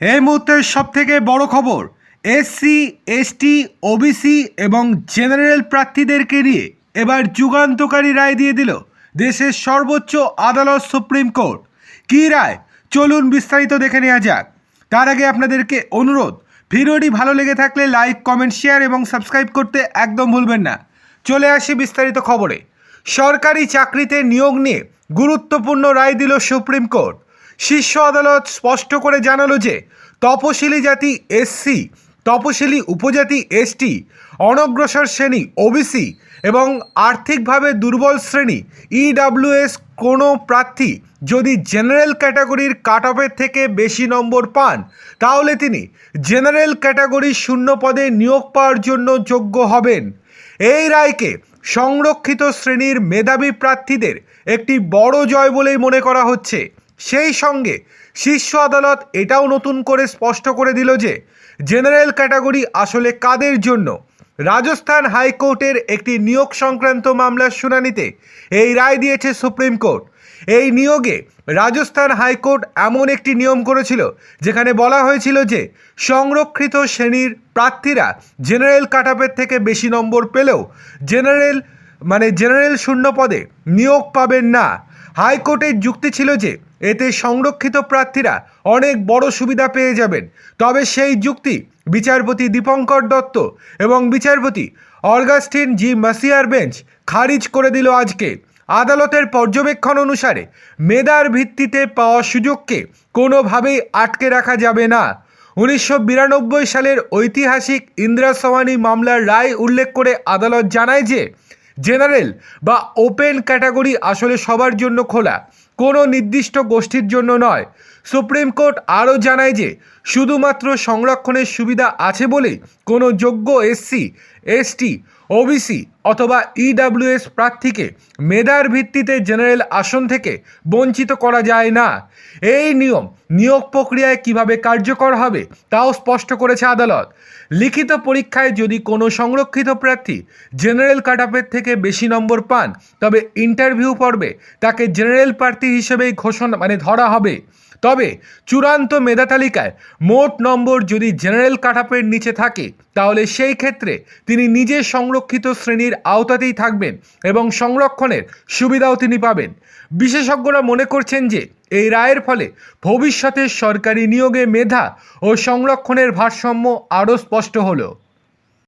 এই মুহূর্তের সব থেকে বড় খবর এসসি এসটি ওবিসি এবং জেনারেল প্রার্থীদেরকে নিয়ে এবার যুগান্তকারী রায় দিয়ে দিল দেশের সর্বোচ্চ আদালত সুপ্রিম কোর্ট। কী রায়? চলুন বিস্তারিত দেখে নেওয়া যাক। তার আগে আপনাদেরকে অনুরোধ, ভিডিওটি ভালো লেগে থাকলে লাইক কমেন্ট শেয়ার এবং সাবস্ক্রাইব করতে একদম ভুলবেন না। চলে আসি বিস্তারিত খবরে। সরকারি চাকরিতে নিয়োগ নিয়ে গুরুত্বপূর্ণ রায় দিল সুপ্রিম কোর্ট। শীর্ষ আদালত স্পষ্ট করে জানালো যে, তপশিলি জাতি এসসি তপশিলি উপজাতি এসটি অনগ্রসর শ্রেণি ওবিসি এবং আর্থিকভাবে দুর্বল শ্রেণি ইডাব্লিউএস কোনো প্রার্থী যদি জেনারেল ক্যাটাগরির কাট অফের থেকে বেশি নম্বর পান, তাহলে তিনি জেনারেল ক্যাটাগরির শূন্য পদে নিয়োগ পাওয়ার জন্য যোগ্য হবেন। এই রায়কে সংরক্ষিত শ্রেণির মেধাবী প্রার্থীদের একটি বড় জয় বলেই মনে করা হচ্ছে। সেই সঙ্গে শীর্ষ আদালত এটাও নতুন করে স্পষ্ট করে দিল যে জেনারেল ক্যাটাগরি আসলে কাদের জন্য? রাজস্থান হাইকোর্টের একটি নিয়োগ সংক্রান্ত মামলার শুনানিতে এই রায় দিয়েছে সুপ্রিম কোর্ট। এই নিয়োগে রাজস্থান হাইকোর্ট এমন একটি নিয়ম করেছিল, যেখানে বলা হয়েছিল যে, সংরক্ষিত শ্রেণির প্রার্থীরা জেনারেল কাটাপের থেকে বেশি নম্বর পেলেও জেনারেল মানে জেনারেল শূন্য পদে নিয়োগ পাবেন না। হাইকোর্টের যুক্তি ছিল যে, এতে সংরক্ষিত প্রার্থীরা অনেক বড় সুবিধা পেয়ে যাবেন। তবে সেই যুক্তি বিচারপতি দীপঙ্কর দত্ত এবং বিচারপতি অর্গাস্টিন জি মাসিয়ার বেঞ্চ খারিজ করে দিল আজকে। আদালতের পর্যবেক্ষণ অনুসারে, মেধার ভিত্তিতে পাওয়া সুযোগকে কোনোভাবেই আটকে রাখা যাবে না। উনিশশো বিরানব্বই সালের ঐতিহাসিক ইন্দিরা সওয়ানি মামলার রায় উল্লেখ করে আদালত জানায় যে জেনারেল বা ওপেন ক্যাটাগরি আসলে সবার জন্য খোলা, কোনো নির্দিষ্ট গোষ্ঠীর জন্য নয়। সুপ্রিম কোর্ট আরও জানায় যে, শুধুমাত্র সংরক্ষণের সুবিধা আছে বলেই কোনো যোগ্য এসসি এসটি, ওবিসি অথবা ইডাব্লিউএস প্রার্থীকে মেধার ভিত্তিতে জেনারেল আসন থেকে বঞ্চিত করা যায় না। এই নিয়ম নিয়োগ প্রক্রিয়ায় কীভাবে কার্যকর হবে তাও স্পষ্ট করেছে আদালত। লিখিত পরীক্ষায় যদি কোনো সংরক্ষিত প্রার্থী জেনারেল কাটআপের থেকে বেশি নম্বর পান, তবে ইন্টারভিউ পর্বে তাকে জেনারেল প্রার্থী হিসেবেই ঘোষণা মানে ধরা হবে। তবে চূড়ান্ত মেধা তালিকায় মোট নম্বর যদি জেনারেল কাটআপের নিচে থাকে, তাহলে সেই ক্ষেত্রে তিনি নিজে সংরক্ষিত শ্রেণির আওতাতেই থাকবেন এবং সংরক্ষণের সুবিধাও তিনি পাবেন। বিশেষজ্ঞরা মনে করছেন যে, এই রায়ের ফলে ভবিষ্যতে সরকারি নিয়োগে মেধা ও সংরক্ষণের ভারসাম্য আরও স্পষ্ট হলো।